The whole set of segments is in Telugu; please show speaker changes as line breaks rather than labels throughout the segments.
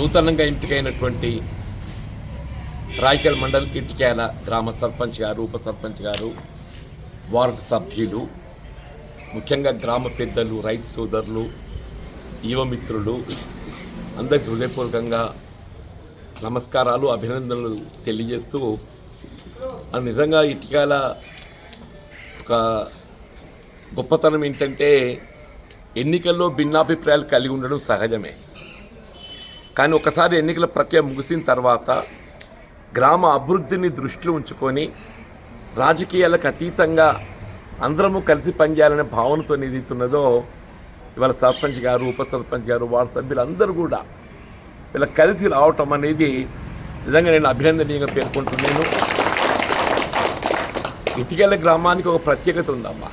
నూతనంగా ఎంపికైనటువంటి రాయకల్ మండల్ ఇటుకేల గ్రామ సర్పంచ్ గారు ఉప సర్పంచ్ గారు వార్డు సభ్యులు ముఖ్యంగా గ్రామ పెద్దలు రైతు సోదరులు యువమిత్రులు అందరికీ హృదయపూర్వకంగా నమస్కారాలు అభినందనలు తెలియజేస్తూ నిజంగా ఇటికాల ఒక గొప్పతనం ఏంటంటే ఎన్నికల్లో భిన్నాభిప్రాయాలు కలిగి ఉండడం సహజమే. కానీ ఒకసారి ఎన్నికల ప్రక్రియ ముగిసిన తర్వాత గ్రామ అభివృద్ధిని దృష్టిలో ఉంచుకొని రాజకీయాలకు అతీతంగా అందరము కలిసి పనిచేయాలనే భావనతో ఏదైతున్నదో ఇవాళ సర్పంచ్ గారు ఉప సర్పంచ్ గారు వార్డు సభ్యులందరూ కూడా ఇలా కలిసి రావటం అనేది నిజంగా నేను అభినందనీయంగా పేర్కొంటున్నాను. ఇటుకల గ్రామానికి ఒక ప్రత్యేకత ఉందమ్మా.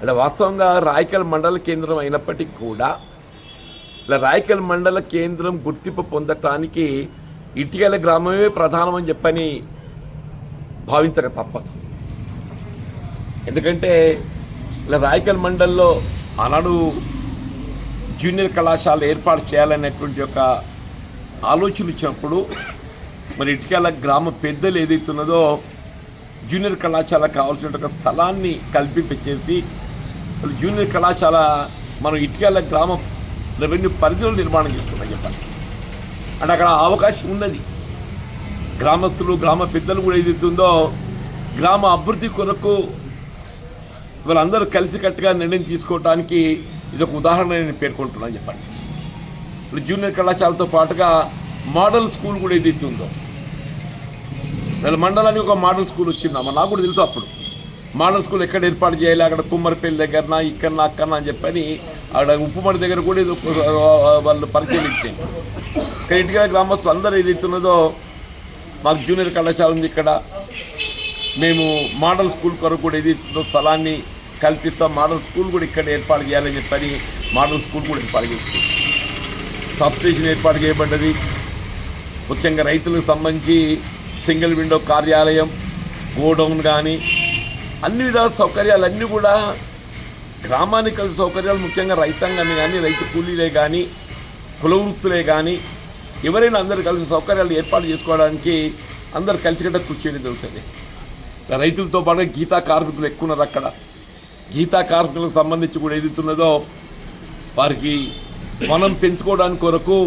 అంటే వాస్తవంగా రాయకల్ మండల కేంద్రం అయినప్పటికీ కూడా ఇలా రాయకల్ మండల కేంద్రం గుర్తింపు పొందటానికి ఇటుకెళ్ళ గ్రామమే ప్రధానమని చెప్పని భావించక తప్పదు. ఎందుకంటే ఇలా రాయకల్ మండల్లో ఆనాడు జూనియర్ కళాశాల ఏర్పాటు చేయాలనేటువంటి ఒక ఆలోచన ఇచ్చినప్పుడు మరి ఇటుకల గ్రామ పెద్దలు ఏదైతున్నదో జూనియర్ కళాశాల కావాల్సిన ఒక స్థలాన్ని కల్పింపచేసి జూనియర్ కళాశాల మనం ఇటుకల గ్రామ రెవెన్యూ పరిధిలో నిర్మాణం చేస్తున్నాయి చెప్పండి. అండ్ అక్కడ అవకాశం ఉన్నది. గ్రామస్తులు గ్రామ పెద్దలు కూడా ఏదైతుందో గ్రామ అభివృద్ధి కొరకు వీళ్ళందరూ కలిసికట్టుగా నిర్ణయం తీసుకోవడానికి ఇది ఒక ఉదాహరణ నేను పేర్కొంటున్నాను చెప్పండి. ఇప్పుడు జూనియర్ కళాశాలతో పాటుగా మోడల్ స్కూల్ కూడా ఏదైతుందో ఉందో వీళ్ళ మండలానికి ఒక మోడల్ స్కూల్ వచ్చిందమ్మ నాకు కూడా తెలుసు అప్పుడు. మోడల్ స్కూల్ ఎక్కడ ఏర్పాటు చేయాలి అక్కడ కుమ్మరిపల్లి దగ్గరన ఇక్కడ అక్కడనా అని చెప్పని అక్కడ ఉప్పుమడి దగ్గర కూడా ఇది వాళ్ళు పరిశీలించారు కరెక్ట్గా గ్రామస్తులు అందరూ ఏది ఇస్తున్నదో మాకు జూనియర్ కళాశాల ఉంది ఇక్కడ. మేము మోడల్ స్కూల్ కొరకు కూడా ఏది ఇస్తుందో స్థలాన్ని కల్పిస్తాం. మోడల్ స్కూల్ కూడా ఇక్కడ ఏర్పాటు చేయాలని చెప్పని మోడల్ స్కూల్ కూడా ఏర్పాటు చేస్తుంది. సబ్ స్టేషన్ ఏర్పాటు చేయబడ్డది. ముఖ్యంగా రైతులకు సంబంధించి సింగిల్ విండో కార్యాలయం గోడౌన్ కానీ అన్ని విధాల సౌకర్యాలన్నీ కూడా గ్రామానికి కలిసి సౌకర్యాలు ముఖ్యంగా రైతాంగాన్ని కానీ రైతు కూలీలే కానీ కుల వృత్తులే కానీ ఎవరైనా అందరు కలిసి సౌకర్యాలు ఏర్పాటు చేసుకోవడానికి అందరు కలిసికట్ట కృషి చేయడం జరుగుతుంది. రైతులతో పాటు గీతా కార్మికులు ఎక్కువ ఉన్నారు అక్కడ. గీతా కార్మికులకు సంబంధించి కూడా ఏదైతున్నదో వారికి మనం పెంచుకోవడానికి కొరకు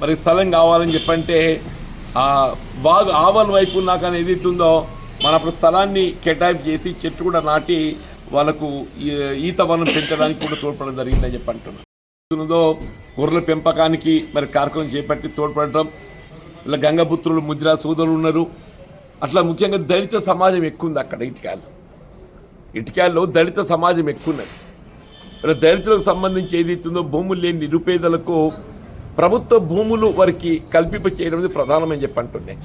మరి స్థలం కావాలని చెప్పంటే ఆ బాగా ఆవల వైపు ఉన్నాక ఏదైతుందో మన అప్పుడు స్థలాన్ని కేటాయింపు చేసి చెట్టు కూడా నాటి వాళ్ళకు ఈ- ఈత వనం పెంచడానికి కూడా తోడ్పడడం జరిగిందని చెప్పి అంటున్నారు. గొర్రెల పెంపకానికి మరి కార్యక్రమం చేపట్టి తోడ్పడటం ఇలా గంగపుత్రులు ముద్రా సోదరులు ఉన్నారు. అట్లా ముఖ్యంగా దళిత సమాజం ఎక్కువ ఉంది అక్కడ ఇటుకాయలు. ఇటుకాయల్లో దళిత సమాజం ఎక్కువ ఉన్నది మరి దళితులకు సంబంధించి ఏదైతుందో భూములు లేని నిరుపేదలకు ప్రభుత్వ భూములు వారికి కల్పింప చేయడం ప్రధానమని చెప్పి అంటున్నాయి.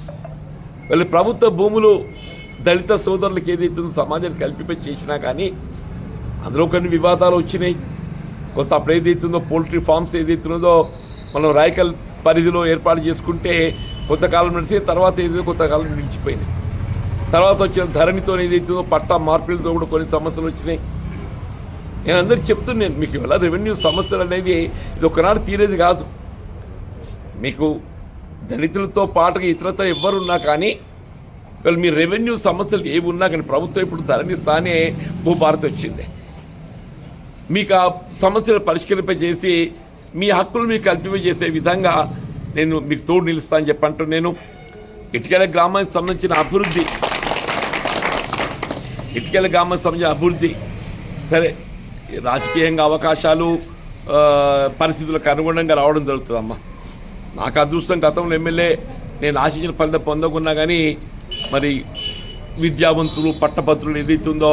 వీళ్ళు ప్రభుత్వ భూములు దళిత సోదరులకు ఏదైతుందో సమాజానికి కల్పిపై చేసినా కానీ అందులో కొన్ని వివాదాలు వచ్చినాయి. కొంత అప్పుడు ఏదైతుందో పోల్ట్రీ ఫార్మ్స్ ఏదైతున్నదో మనం రాయకల్ పరిధిలో ఏర్పాటు చేసుకుంటే కొంతకాలం నడిచి తర్వాత ఏదో కొంతకాలం నిలిచిపోయింది. తర్వాత వచ్చిన ధరణితో ఏదైతుందో పట్టా మార్పులతో కూడా కొన్ని సమస్యలు వచ్చినాయి. నేను అందరికి చెప్తున్నాను మీకు ఇవాళ రెవెన్యూ సమస్యలు అనేది ఇది ఒకనాడు తీరేది కాదు. మీకు దళితులతో పాటుగా ఇతరత ఎవ్వరున్నా కానీ ఇవాళ మీ రెవెన్యూ సమస్యలు ఏవి ఉన్నా కానీ ప్రభుత్వం ఇప్పుడు ధరణిస్తానే భూభారతి వచ్చింది. మీకు ఆ సమస్యలు పరిష్కరింపజేసి మీ హక్కులు మీకు కల్పింపజేసే విధంగా నేను మీకు తోడు నిలుస్తా అని చెప్పంటూ నేను ఇటుకెల గ్రామానికి సంబంధించిన అభివృద్ధి ఇటుకెల గ్రామానికి సంబంధించిన అభివృద్ధి సరే రాజకీయంగా అవకాశాలు పరిస్థితులకు అనుగుణంగా రావడం జరుగుతుందమ్మా. నాకు అదృష్టం గతంలో ఎమ్మెల్యే నేను ఆశించిన ఫలితం పొందకున్నా కానీ మరి విద్యావంతులు పట్టభద్రులు ఏదైతుందో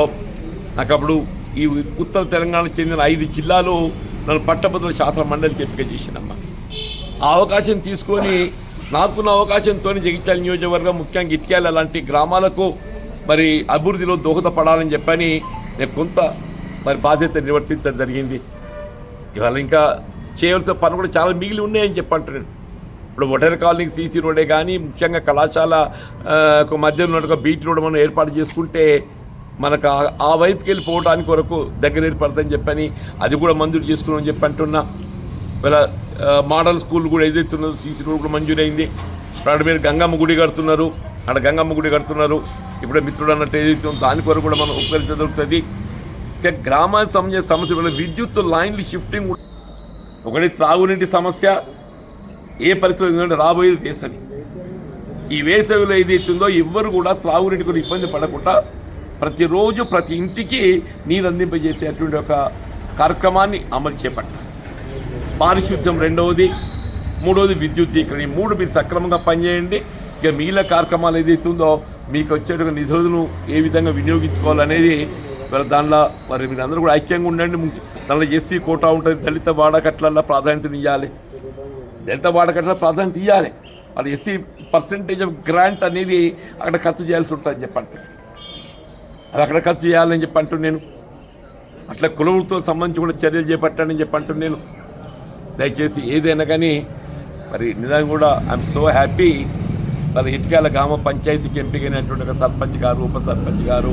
నాకు అప్పుడు ఈ ఉత్తర తెలంగాణకు చెందిన ఐదు జిల్లాలు నన్ను పట్టభద్రుల శాస్త్ర మండలికి ఎంపిక చేసినమ్మా ఆ అవకాశం తీసుకొని నాకున్న అవకాశంతో జగిత్యాల నియోజకవర్గం ముఖ్యంగా ఇటుకాయలు లాంటి గ్రామాలకు మరి అభివృద్ధిలో దోహదపడాలని చెప్పని నేను కొంత మరి బాధ్యత నిర్వర్తించడం జరిగింది. ఇవాళ ఇంకా చేయవలసిన పనులు కూడా చాలా మిగిలి ఉన్నాయని చెప్పంటున్నాను ఇప్పుడు ఒటేర్ కాలనీకి సీసీ రోడే కానీ ముఖ్యంగా కళాశాల మధ్యలో ఉన్నట్టుగా బీటీ రోడ్ మనం ఏర్పాటు చేసుకుంటే మనకు ఆ- వైపుకి వెళ్ళిపోవడానికి వరకు దగ్గర ఏర్పడుతుందని చెప్పని అది కూడా మంజూరు చేసుకున్నామని చెప్పి అంటున్నా. ఇలా మోడల్ స్కూల్ కూడా ఏదైతే ఉన్నదో సీసీ రోడ్ కూడా మంజూరైంది. అక్కడ మీరు గంగమ్మ గుడి కడుతున్నారు అక్కడ గంగమ్మ గుడి కడుతున్నారు. ఇప్పుడే మిత్రుడు అన్నట్టు ఏదైతే ఉందో దాని కొరకు కూడా మనం ఉపయోగించ దొరుకుతుంది ఇక గ్రామానికి సంబంధించిన సమస్య విద్యుత్ లైన్లు షిఫ్టింగ్ ఒకటి త్రాగునీటి సమస్య ఏ పరిస్థితి ఎందుకంటే రాబోయేది వేసవి. ఈ వేసవిలో ఏదైతుందో ఎవ్వరు కూడా త్రాగునీటి కూడా ఇబ్బంది పడకుండా ప్రతిరోజు ప్రతి ఇంటికి నీరు అందింపజేసేటువంటి ఒక కార్యక్రమాన్ని అమలు చేపట్టాలి. పారిశుద్ధ్యం రెండవది మూడవది విద్యుద్దీకరణ. ఈ మూడు మీరు సక్రమంగా పనిచేయండి. ఇక మిగిలిన కార్యక్రమాలు ఏదైతుందో మీకు వచ్చేటువంటి నిధులను ఏ విధంగా వినియోగించుకోవాలనేది మరి దానిలో మరి మీరు అందరూ కూడా ఐక్యంగా ఉండండి. దానిలో ఎస్సీ కోటా ఉంటుంది దళిత వాడకట్లల్లో ప్రాధాన్యత ఇవ్వాలి దళిత వాడకట్ల ప్రాధాన్యత ఇవ్వాలి అది ఎస్సీ పర్సంటేజ్ ఆఫ్ గ్రాంట్ అనేది అక్కడ ఖర్చు చేయాల్సి ఉంటుందని చెప్పంటే అది అక్కడ ఖర్చు చేయాలని చెప్పంటూ నేను. అట్లా కులవులతో సంబంధించి కూడా చర్యలు చేపట్టానని చెప్పంటూ నేను. దయచేసి ఏదైనా కానీ మరి నిజంగా కూడా ఐఎమ్ సో హ్యాపీ మరి ఇటుకాల గ్రామ పంచాయతీకి ఎంపికైనటువంటి ఒక సర్పంచ్ గారు ఉప సర్పంచ్ గారు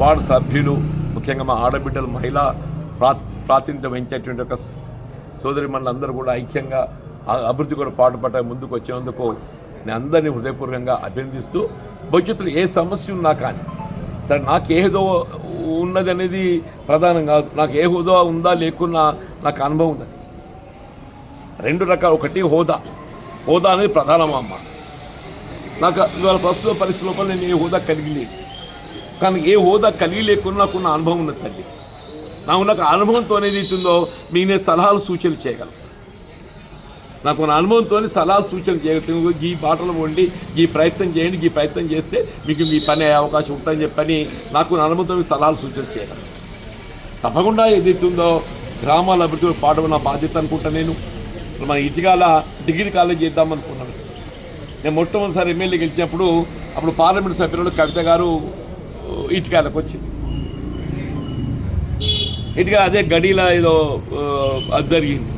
వార్డు సభ్యులు ముఖ్యంగా మా ఆడబిడ్డలు మహిళా ప్రా ప్రాతినిధ్యం వహించేటువంటి ఒక సోదరి అందరూ కూడా ఐక్యంగా అభివృద్ధి కూడా పాటుపడ్డ ముందుకు వచ్చేందుకు నేను అందరినీ హృదయపూర్వకంగా అభినందిస్తూ భవిష్యత్తులో ఏ సమస్య ఉన్నా కానీ సరే నాకు ఏదో ఉన్నది అనేది ప్రధానం కాదు. నాకు ఏ హోదా ఉందా లేకున్నా నాకు అనుభవం ఉన్నది. రెండు రకాలు. ఒకటి హోదా. హోదా అనేది ప్రధానమమ్మ నాకు ఇవాళ ప్రస్తుత పరిస్థితి లోపల నేను ఏ హోదా కలిగి లేదు కానీ ఏ హోదా కలిగి లేకున్నా నాకున్న అనుభవం ఉన్నది తల్లి. నాకు నాకు అనుభవంతో అనేది అవుతుందో మీ నేను సలహాలు సూచనలు చేయగలను. నాకు నా అనుభవంతో సలహాలు సూచనలు చేయటం ఈ బాటలు వండి ఈ ప్రయత్నం చేయండి ఈ ప్రయత్నం చేస్తే మీకు మీ పని అయ్యే అవకాశం ఉంటుందని చెప్పని నాకు నా అనుభవంతో సలహాలు సూచనలు చేయగలను తప్పకుండా ఏదైతుందో గ్రామాల అభివృద్ధిలో పాడవ నా బాధ్యత అనుకుంటా నేను. మన ఇటీకాల డిగ్రీ కాలేజ్ చేద్దాం అనుకున్నాను. నేను మొట్టమొదటిసారి ఎమ్మెల్యే గెలిచినప్పుడు అప్పుడు పార్లమెంట్ సభ్యులు కవిత గారు ఇటుకాలకు వచ్చింది. ఇటుక అదే గడిలో ఏదో అది జరిగింది.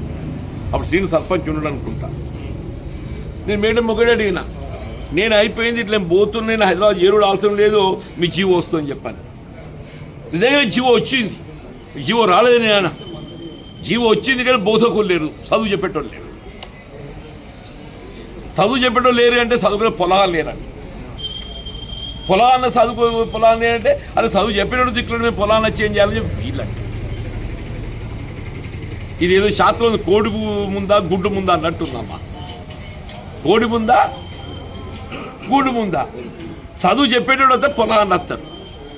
అప్పుడు శ్రీను సర్పంచ్ ఉండడు అనుకుంటా. నేను మేడం ఒకటే అడిగిన నేను అయిపోయింది ఇట్లా నేను పోతున్నా నేను హైదరాబాద్ ఏరుడు అవసరం లేదు మీ జీవో వస్తుందని చెప్పాను. నిజంగా జీవో వచ్చింది. జీవో రాలేదు నేను జీవో వచ్చింది కానీ బోధకులు లేరు చదువు చెప్పేటోళ్ళు లేరు. చదువు చెప్పేటోళ్ళు లేరు అంటే చదువుకునే పొలాలు లేరండి పొలాన్న చదువుకో పొలాన్ని అంటే అది చదువు చెప్పేటోడు దిక్కులు మేము పొలాన్ని చేంజ్ చేయాలని చెప్పి ఫీల్ ఇదేదో శాస్త్రం కోడి ముందా గుడ్డు ముందా అన్నట్టుందమ్మా కోడి ముందా? గూడు ముందా? చదువు చెప్పేటోడు వస్తే పొలాన్ని వస్తారు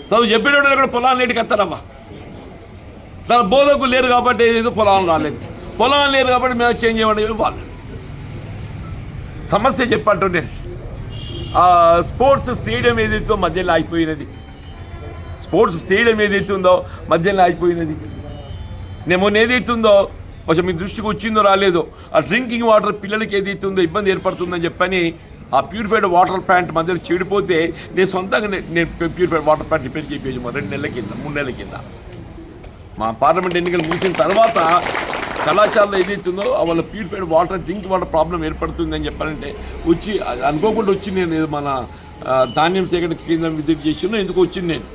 చదువు చెప్పేటోడు కూడా పొలాన్ని నేటికి వస్తారమ్మా తన బోధకు లేరు కాబట్టి ఏదో పొలాలు రాలేదు. పొలాలు లేరు కాబట్టి మేము చేంజ్ చేయమని వాళ్ళు. సమస్య చెప్పంటు నేను ఆ స్పోర్ట్స్ స్టేడియం ఏదైతే మధ్యలో ఆగిపోయినది స్పోర్ట్స్ స్టేడియం ఏదైతే ఉందో మధ్యలో ఆగిపోయినది నేను మొన్న ఏదైతే ఉందో కొంచెం మీ దృష్టికి వచ్చిందో రాలేదో? ఆ డ్రింకింగ్ వాటర్ పిల్లలకి ఏదైతే ఉందో ఇబ్బంది ఏర్పడుతుందని చెప్పని ఆ ప్యూరిఫైడ్ వాటర్ ప్లాంట్ మధ్యలో చెడిపోతే నేను సొంతంగా నేను ప్యూరిఫైడ్ వాటర్ ప్లాంట్ రిపేర్ చేయించాము మా రెండు నెలల కింద మూడు నెలల కింద. మా పార్లమెంట్ ఎన్నికలు ముగిసిన తర్వాత కళాశాలలో ఏదైతుందో వాళ్ళ purified water drink water problem ఏర్పడుతుందని చెప్పాలంటే వచ్చి అది అనుకోకుండా వచ్చి నేను మన ధాన్యం సేకరణ కేంద్రం విజిట్ చేసినా ఎందుకు వచ్చింది నేను.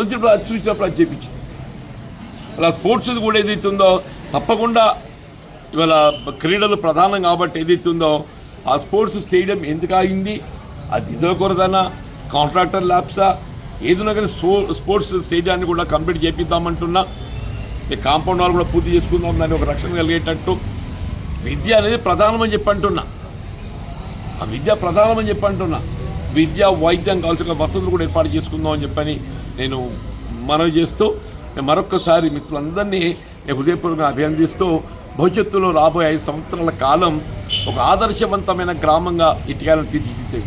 వచ్చినప్పుడు అది చూసినప్పుడు అది చేయించింది అలా స్పోర్ట్స్ కూడా ఏదైతుందో తప్పకుండా ఇవాళ క్రీడలు ప్రధానం కాబట్టి ఏదైతుందో ఆ స్పోర్ట్స్ స్టేడియం ఎందుకు ఆగింది? అది నిధుల కొరదనా? కాంట్రాక్టర్ ల్యాబ్సా ఏదైనా కానీ స్పో స్పోర్ట్స్ స్టేడియాన్ని కూడా కంప్లీట్ చేపిద్దామంటున్నా. ఈ కాంపౌండ్ వాళ్ళు కూడా పూర్తి చేసుకుందాం దాన్ని ఒక రక్షణ కలిగేటట్టు. విద్య అనేది ప్రధానమని చెప్పి అంటున్నా ఆ విద్య ప్రధానమని చెప్పి అంటున్నా విద్య వైద్యం కావాల్సిన వసతులు కూడా ఏర్పాటు చేసుకుందాం అని చెప్పని నేను మనవి చేస్తూ నేను మరొక్కసారి మిత్రులందరినీ నేను హృదయపూర్వకంగా అభినందిస్తూ భవిష్యత్తులో రాబోయే ఐదు సంవత్సరాల కాలం ఒక ఆదర్శవంతమైన గ్రామంగా ఇటుకాలను తీర్చిదిద్దే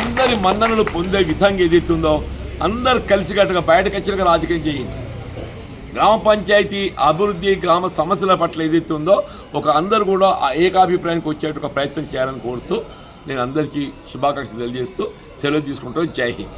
అందరి మన్ననలు పొందే విధంగా ఏదైతుందో అందరు కలిసికట్టుగా బయటకు వచ్చినగా రాజకీయం చేయండి. గ్రామ పంచాయతీ అభివృద్ధి గ్రామ సమస్యల పట్ల ఏదైతే ఉందో ఒక అందరూ కూడా ఆ ఏకాభిప్రాయానికి వచ్చేట ఒక ప్రయత్నం చేయాలని కోరుతూ నేను అందరికీ శుభాకాంక్షలు తెలియజేస్తూ సెలవు తీసుకుంటూ జై హింద్.